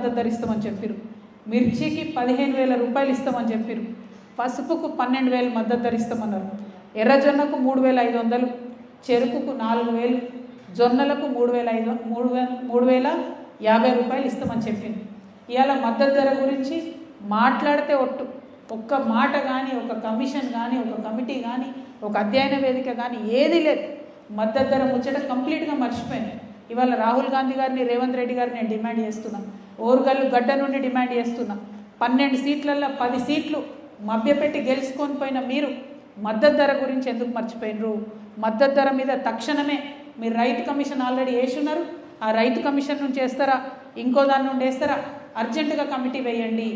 మద్దతు ధర ఇస్తామని చెప్పారు మిర్చికి పదిహేను వేల రూపాయలు ఇస్తామని చెప్పారు పసుపుకు పన్నెండు వేలు మద్దతు ధర ఇస్తామన్నారు ఎర్రజొన్నకు మూడు వేల ఐదు వందలు చెరుకుకు నాలుగు వేలు జొన్నలకు మూడు వేల ఐదు మూడు వేల మూడు వేల యాభై రూపాయలు ఇస్తామని చెప్పింది ఇవాళ మద్దతు ధర గురించి మాట్లాడితే ఒట్టు. ఒక్క మాట కానీ ఒక కమిషన్ కానీ ఒక కమిటీ కానీ ఒక అధ్యయన వేదిక కానీ ఏది లేదు. మద్దతు ధర ముచ్చట కంప్లీట్గా మర్చిపోయింది ఇవాళ రాహుల్ గాంధీ గారిని రేవంత్ రెడ్డి గారిని నేను డిమాండ్ చేస్తున్నాను ఓరుగల్లు గడ్డ నుండి డిమాండ్ చేస్తున్నా. పన్నెండు సీట్లల్లో పది సీట్లు మభ్యపెట్టి గెలుచుకొని పోయిన మీరు మద్దతు ధర గురించి ఎందుకు మర్చిపోయినరు? మద్దతు ధర మీద తక్షణమే మీరు రైతు కమిషన్ ఆల్రెడీ వేసున్నారు ఆ రైతు కమిషన్ నుంచి వేస్తారా? ఇంకో దాని నుండి వేస్తారా? అర్జెంటుగా కమిటీ వేయండి.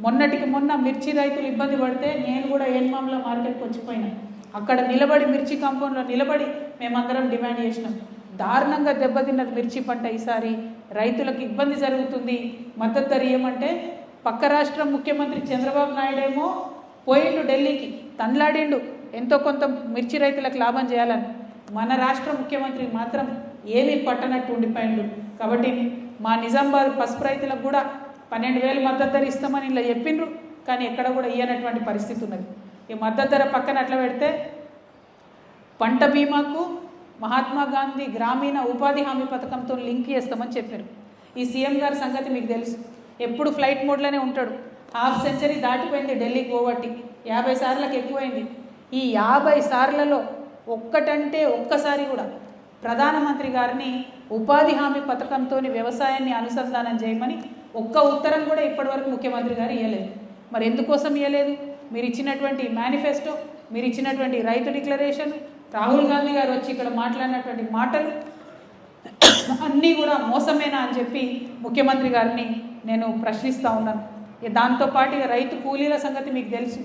మొన్నటికి మొన్న మిర్చి రైతులు ఇబ్బంది పడితే నేను కూడా ఏన్మామ్ల మార్కెట్కి వచ్చిపోయినా. అక్కడ నిలబడి మిర్చి కాంపౌండ్లో నిలబడి మేమందరం డిమాండ్ చేసినాం. దారుణంగా దెబ్బతిన్నది మిర్చి పంట ఈసారి. రైతులకు ఇబ్బంది జరుగుతుంది. మద్దతు ధర ఏమంటే పక్క రాష్ట్రం ముఖ్యమంత్రి చంద్రబాబు నాయుడు ఏమో పోయిండు ఢిల్లీకి తన్లాడిండు ఎంతో కొంత మిర్చి రైతులకు లాభం చేయాలని. మన రాష్ట్ర ముఖ్యమంత్రి మాత్రం ఏమీ పట్టనట్టు ఉండిపోయిండు. కాబట్టి మా నిజామాబాద్ పసుపు రైతులకు కూడా పన్నెండు వేలు మద్దతు ధర ఇస్తామని ఇలా చెప్పిండ్రు. కానీ ఎక్కడ కూడా ఇయ్యనటువంటి పరిస్థితి ఉన్నది. ఈ మద్దతు ధర పక్కన అట్లా పెడితే పంట బీమాకు మహాత్మా గాంధీ గ్రామీణ ఉపాధి హామీ పథకంతో లింక్ చేస్తామని చెప్పారు. ఈ సీఎం గారి సంగతి మీకు తెలుసు. ఎప్పుడు ఫ్లైట్ మోడ్లోనే ఉంటాడు. హాఫ్ సెంచరీ దాటిపోయింది ఢిల్లీ గోవాటి యాభై సార్లకు ఎక్కువైంది. ఈ యాభై సార్లలో ఒక్కటంటే ఒక్కసారి కూడా ప్రధానమంత్రి గారిని ఉపాధి హామీ పథకంతో వ్యవసాయాన్ని అనుసంధానం చేయమని ఒక్క ఉత్తరం కూడా ఇప్పటివరకు ముఖ్యమంత్రి గారు ఇవ్వలేదు మరి ఎందుకోసం ఇవ్వలేదు మీరు ఇచ్చినటువంటి మేనిఫెస్టో మీరు ఇచ్చినటువంటి రైతు డిక్లరేషన్ రాహుల్ గాంధీ గారు వచ్చి ఇక్కడ మాట్లాడినటువంటి మాటలు అన్నీ కూడా మోసమేనా అని చెప్పి ముఖ్యమంత్రి గారిని నేను ప్రశ్నిస్తూ ఉన్నాను. దాంతోపాటు ఇక రైతు కూలీల సంగతి మీకు తెలుసు.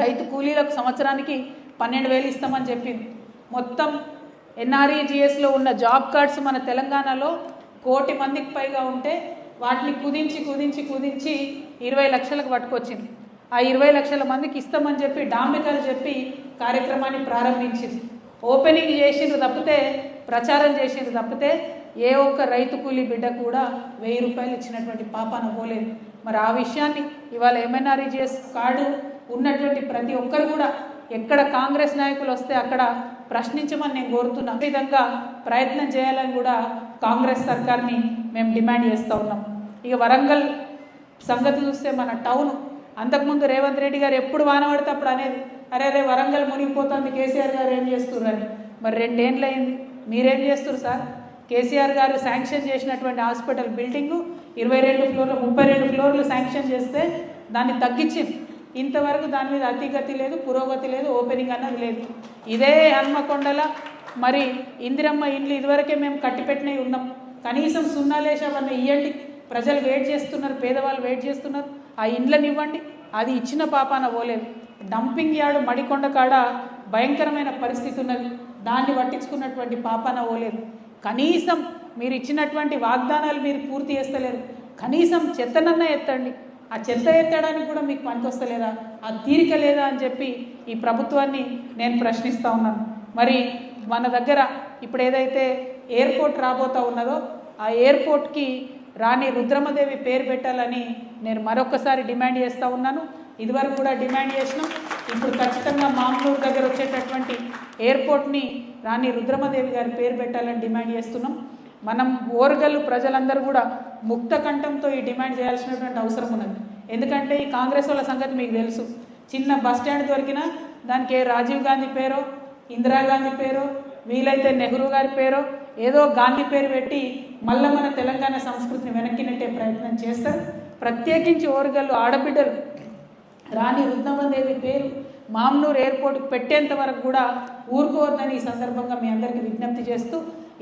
రైతు కూలీలకు సంవత్సరానికి పన్నెండు వేలు ఇస్తామని చెప్పింది. మొత్తం ఎన్ఆర్ఈజిఎస్లో ఉన్న జాబ్ కార్డ్స్ మన తెలంగాణలో కోటి మందికి పైగా ఉంటే వాటిని కుదించి కుదించి కుదించి ఇరవై లక్షలకు పట్టుకొచ్చింది. ఆ ఇరవై లక్షల మందికి ఇస్తామని చెప్పి డాంబికలు చెప్పి కార్యక్రమాన్ని ప్రారంభించింది. ఓపెనింగ్ చేసిండ్రు తప్పితే ప్రచారం చేసిండ్రు తప్పితే ఏ ఒక్క రైతు కూలీ బిడ్డ కూడా వెయ్యి రూపాయలు ఇచ్చినటువంటి పాపాన పోలేదు. మరి ఆ విషయాన్ని ఇవాళ ఎంఎన్ఆర్ఈజిఎస్ కార్డు ఉన్నటువంటి ప్రతి ఒక్కరు కూడా ఎక్కడ కాంగ్రెస్ నాయకులు వస్తే అక్కడ ప్రశ్నించమని నేను కోరుతున్నా. విధంగా ప్రయత్నం చేయాలని కూడా కాంగ్రెస్ సర్కార్ని మేము డిమాండ్ చేస్తూ ఉన్నాం. ఇక వరంగల్ సంగతి చూస్తే మన టౌన్ అంతకుముందు రేవంత్ రెడ్డి గారు ఎప్పుడు వాన పడితే అప్పుడు అనేది అరే అరే వరంగల్ మునిగిపోతుంది కేసీఆర్ గారు ఏం చేస్తున్నారని మరి రెండేళ్ళు అయింది మీరేం చేస్తారు సార్? కేసీఆర్ గారు శాంక్షన్ చేసినటువంటి హాస్పిటల్ బిల్డింగు ఇరవై రెండు ఫ్లోర్లు ముప్పై రెండు ఫ్లోర్లు శాంక్షన్ చేస్తే దాన్ని తగ్గించింది ఇంతవరకు దాని మీద అతిగతి లేదు పురోగతి లేదు ఓపెనింగ్ అన్నది లేదు. ఇదే హన్మకొండల మరి ఇందిరమ్మ ఇండ్లు ఇదివరకే మేము కట్టిపెట్టినవి ఉన్నాం. కనీసం సున్నాలేసావన్న ఇవ్వండి ప్రజలు వెయిట్ చేస్తున్నారు పేదవాళ్ళు వెయిట్ చేస్తున్నారు. ఆ ఇండ్లనివ్వండి. అది ఇచ్చిన పాపాన పోలేదు డంపింగ్ యార్డు మడికొండ కాడ భయంకరమైన పరిస్థితి ఉన్నది దాన్ని పట్టించుకున్నటువంటి పాపాన పోలేదు కనీసం మీరు ఇచ్చినటువంటి వాగ్దానాలు మీరు పూర్తి చేస్తలేరు. కనీసం చెత్తనన్నా ఎత్తండి. ఆ చెత్త ఎత్తడానికి కూడా మీకు పనికొస్తలేదా? ఆ తీరిక లేదా అని చెప్పి ఈ ప్రభుత్వాన్ని నేను ప్రశ్నిస్తూ ఉన్నాను. మరి మన దగ్గర ఇప్పుడు ఏదైతే ఎయిర్పోర్ట్ రాబోతా ఉన్నదో ఆ ఎయిర్పోర్ట్కి రాణి రుద్రమదేవి పేరు పెట్టాలని నేను మరొకసారి డిమాండ్ చేస్తూ ఉన్నాను. ఇదివరకు కూడా డిమాండ్ చేసినాం. ఇప్పుడు ఖచ్చితంగా మామూలు దగ్గర వచ్చేటటువంటి ఎయిర్పోర్ట్ని రాణి రుద్రమదేవి గారి పేరు పెట్టాలని డిమాండ్ చేస్తున్నాం. మనం ఓరగల్లు ప్రజలందరూ కూడా ముక్త కంఠంతో ఈ డిమాండ్ చేయాల్సినటువంటి అవసరం ఉన్నది. ఎందుకంటే ఈ కాంగ్రెస్ వాళ్ళ సంగతి మీకు తెలుసు. చిన్న బస్ స్టాండ్ దొరికినా దానికి ఏ రాజీవ్ గాంధీ పేరో ఇందిరాగాంధీ పేరో వీలైతే నెహ్రూ గారి పేరో ఏదో గాంధీ పేరు పెట్టి మళ్ళీ మన తెలంగాణ సంస్కృతిని వెనక్కి నెట్టే ప్రయత్నం చేస్తారు. ప్రత్యేకించి ఓరగల్లు ఆడబిడ్డలు. రాణి రుద్రమదేవి పేరు మామ్నూర్ ఎయిర్పోర్ట్ పెట్టేంత వరకు కూడా ఊరుకోవద్దని ఈ సందర్భంగా మీ అందరికీ విజ్ఞప్తి చేస్తూ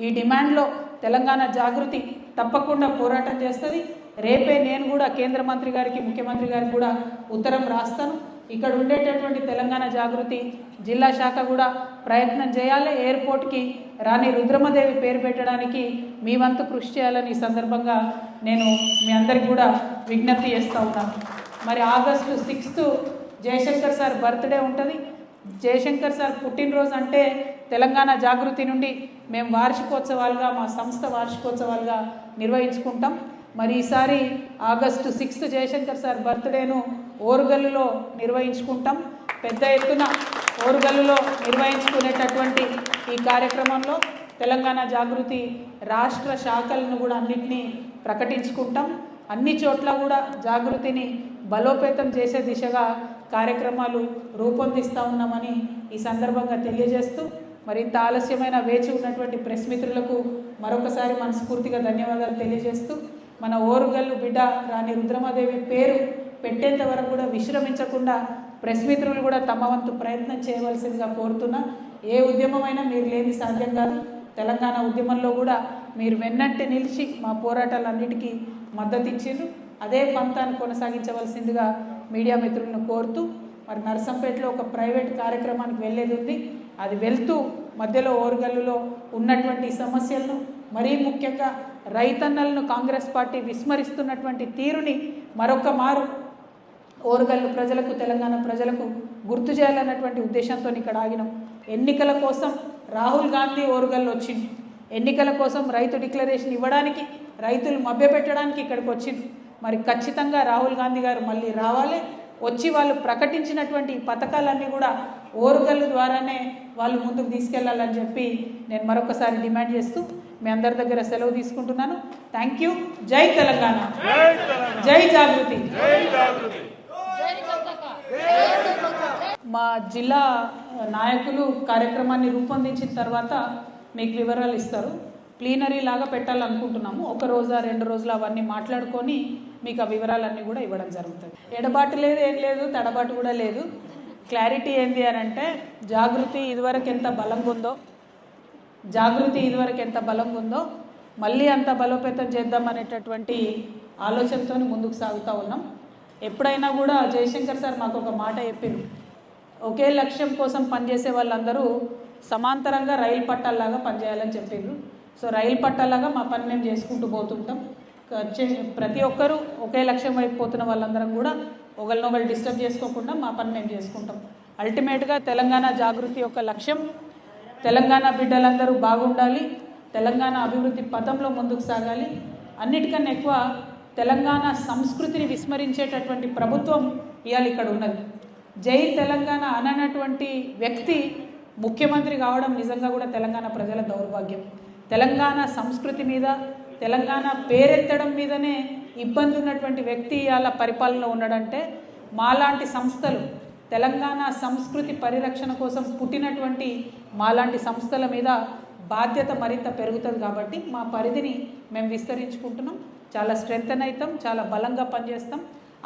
ఈ డిమాండ్లో తెలంగాణ జాగృతి తప్పకుండా పోరాటం చేస్తుంది. రేపే నేను కూడా కేంద్ర మంత్రి గారికి ముఖ్యమంత్రి గారికి కూడా ఉత్తరం రాస్తాను. ఇక్కడ ఉండేటటువంటి తెలంగాణ జాగృతి జిల్లా శాఖ కూడా ప్రయత్నం చేయాలి. ఎయిర్పోర్ట్కి రాణి రుద్రమదేవి పేరు పెట్టడానికి మీ వంతు కృషి చేయాలని ఈ సందర్భంగా నేను మీ అందరికి కూడా విజ్ఞప్తి చేస్తూ ఉన్నాను మరి August sixth Jayashankar sir birthday ఉంటుంది. జయశంకర్ సార్ పుట్టినరోజు అంటే తెలంగాణ జాగృతి నుండి మేము వార్షికోత్సవాలుగా మా సంస్థ వార్షికోత్సవాలుగా నిర్వహించుకుంటాం. మరి ఈసారి ఆగస్టు సిక్స్త్ జయశంకర్ సార్ బర్త్డేను ఓరుగల్లులో నిర్వహించుకుంటాం. పెద్ద ఎత్తున ఓరుగల్లులో నిర్వహించుకునేటటువంటి ఈ కార్యక్రమంలో తెలంగాణ జాగృతి రాష్ట్ర శాఖలను కూడా అన్నింటినీ ప్రకటించుకుంటాం. అన్ని చోట్ల కూడా జాగృతిని బలోపేతం చేసే దిశగా కార్యక్రమాలు రూపొందిస్తూ ఉన్నామని ఈ సందర్భంగా తెలియజేస్తూ మరింత ఆలస్యమైన వేచి ఉన్నటువంటి ప్రెస్ మిత్రులకు మరొకసారి మనస్ఫూర్తిగా ధన్యవాదాలు తెలియజేస్తూ మన ఓరుగల్లు బిడ్డ రాణి రుద్రమాదేవి పేరు పెట్టేంత వరకు కూడా విశ్రమించకుండా ప్రెస్ మిత్రులు కూడా తమ వంతు ప్రయత్నం చేయవలసిందిగా కోరుతున్నా. ఏ ఉద్యమమైనా మీరు లేని సాధ్యం కాదు. తెలంగాణ ఉద్యమంలో కూడా మీరు వెన్నట్టు నిలిచి మా పోరాటాలన్నిటికీ మద్దతు ఇచ్చిండ్రు అదే పంతాన్ని కొనసాగించవలసిందిగా మీడియా మిత్రులను కోరుతూ మరి నరసంపేటలో ఒక ప్రైవేట్ కార్యక్రమానికి వెళ్ళేది ఉంది. అది వెళ్తూ మధ్యలో ఓరుగల్లులో ఉన్నటువంటి సమస్యలను మరీ ముఖ్యంగా రైతన్నలను కాంగ్రెస్ పార్టీ విస్మరిస్తున్నటువంటి తీరుని మరొక మారు ఓరుగల్లు ప్రజలకు తెలంగాణ ప్రజలకు గుర్తు చేయాలన్నటువంటి ఉద్దేశంతో ఇక్కడ ఆగినాం. ఎన్నికల కోసం రాహుల్ గాంధీ ఓరుగల్లు వచ్చింది. ఎన్నికల కోసం రైతు డిక్లరేషన్ ఇవ్వడానికి రైతులు మభ్యపెట్టడానికి ఇక్కడికి వచ్చింది మరి ఖచ్చితంగా రాహుల్ గాంధీ గారు మళ్ళీ రావాలి. వచ్చి వాళ్ళు ప్రకటించినటువంటి పథకాలన్నీ కూడా ఓరుగల్లు ద్వారానే వాళ్ళు ముందుకు తీసుకెళ్ళాలని చెప్పి నేను మరొకసారి డిమాండ్ చేస్తూ మీ అందరి దగ్గర సెలవు తీసుకుంటున్నాను. థ్యాంక్ యూ జై తెలంగాణ. జై జాగృతి. మా జిల్లా నాయకులు కార్యక్రమాన్ని రూపొందించిన తర్వాత మీకు వివరాలు ఇస్తారు. ప్లీనరీ లాగా పెట్టాలనుకుంటున్నాము. ఒక రోజా రెండు రోజులు అవన్నీ మాట్లాడుకొని మీకు ఆ వివరాలన్నీ కూడా ఇవ్వడం జరుగుతుంది. ఎడబాటు లేదు ఏం లేదు తడబాటు కూడా లేదు. క్లారిటీ ఏంది అని అంటే జాగృతి ఇదివరకు ఎంత బలంగా ఉందో జాగృతి ఇదివరకు ఎంత బలంగా ఉందో మళ్ళీ అంత బలోపేతం చేద్దాం అనేటటువంటి ఆలోచనతో ముందుకు సాగుతూ ఉన్నాం. ఎప్పుడైనా కూడా జయశంకర్ సార్ మాకు ఒక మాట చెప్పింది ఒకే లక్ష్యం కోసం పనిచేసే వాళ్ళందరూ సమాంతరంగా రైలు పట్టాల్లాగా పనిచేయాలని చెప్పిండ్రు. సో రైలు పట్టాల్లాగా మా పని మేము చేసుకుంటూ పోతుంటాం. ప్రతి ఒక్కరూ ఒకే లక్ష్యం వైపు పోతున్న వాళ్ళందరం కూడా ఒకరినొకరు డిస్టర్బ్ చేసుకోకుండా మా పని మేము చేసుకుంటాం. అల్టిమేట్గా తెలంగాణ జాగృతి యొక్క లక్ష్యం తెలంగాణ బిడ్డలందరూ బాగుండాలి తెలంగాణ అభివృద్ధి పథంలో ముందుకు సాగాలి. అన్నిటికన్నా ఎక్కువ తెలంగాణ సంస్కృతిని విస్మరించేటటువంటి ప్రభుత్వం ఇవాళ ఇక్కడ ఉన్నది. జై తెలంగాణ అననటువంటి వ్యక్తి ముఖ్యమంత్రి కావడం నిజంగా కూడా తెలంగాణ ప్రజల దౌర్భాగ్యం. తెలంగాణ సంస్కృతి మీద తెలంగాణ పేరెత్తడం మీదనే ఇబ్బంది ఉన్నటువంటి వ్యక్తి అలా పరిపాలనలో ఉన్నాడంటే మాలాంటి సంస్థలు తెలంగాణ సంస్కృతి పరిరక్షణ కోసం పుట్టినటువంటి మాలాంటి సంస్థల మీద బాధ్యత మరింత పెరుగుతుంది కాబట్టి మా పరిధిని మేము విస్తరించుకుంటున్నాం. చాలా స్ట్రెంగ్తన్ అవుతాం చాలా బలంగా పనిచేస్తాం.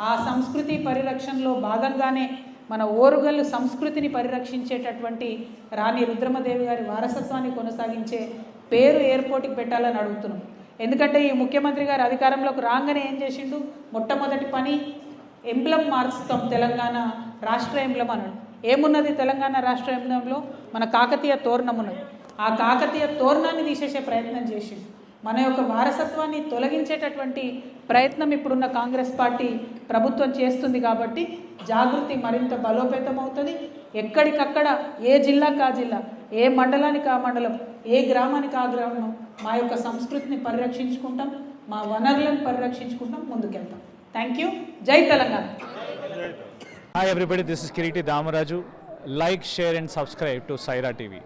ఆ సంస్కృతి పరిరక్షణలో భాగంగానే మన ఓరుగల్లు సంస్కృతిని పరిరక్షించేటటువంటి రాణి రుద్రమదేవి గారి వారసత్వాన్ని కొనసాగించే పేరు ఎయిర్పోర్ట్కి పెట్టాలని అడుగుతున్నాం. ఎందుకంటే ఈ ముఖ్యమంత్రి గారు అధికారంలోకి రాగానే ఏం చేసిండు? మొట్టమొదటి పని ఎంబ్లం మార్చుతాం తెలంగాణ రాష్ట్ర ఎంబ్లం అన్నాడు ఏమున్నది తెలంగాణ రాష్ట్ర ఎంబ్లంలో? మన కాకతీయ తోరణం ఉన్నది. ఆ కాకతీయ తోరణాన్ని తీసేసే ప్రయత్నం చేసిండు. మన యొక్క వారసత్వాన్ని తొలగించేటటువంటి ప్రయత్నం ఇప్పుడున్న కాంగ్రెస్ పార్టీ ప్రభుత్వం చేస్తుంది కాబట్టి జాగృతి మరింత బలోపేతం అవుతుంది ఎక్కడికక్కడ ఏ జిల్లాకు ఆ జిల్లా ఏ మండలానికి ఆ మండలం ఏ గ్రామానికి ఆ గ్రామం మా యొక్క సంస్కృతిని పరిరక్షించుకుంటాం మా వనరులను పరిరక్షించుకుంటాం ముందుకెళ్తాం. థ్యాంక్ యూ జై Telangana. Hi everybody this is Kireeti Damaraju like share and subscribe to Saira TV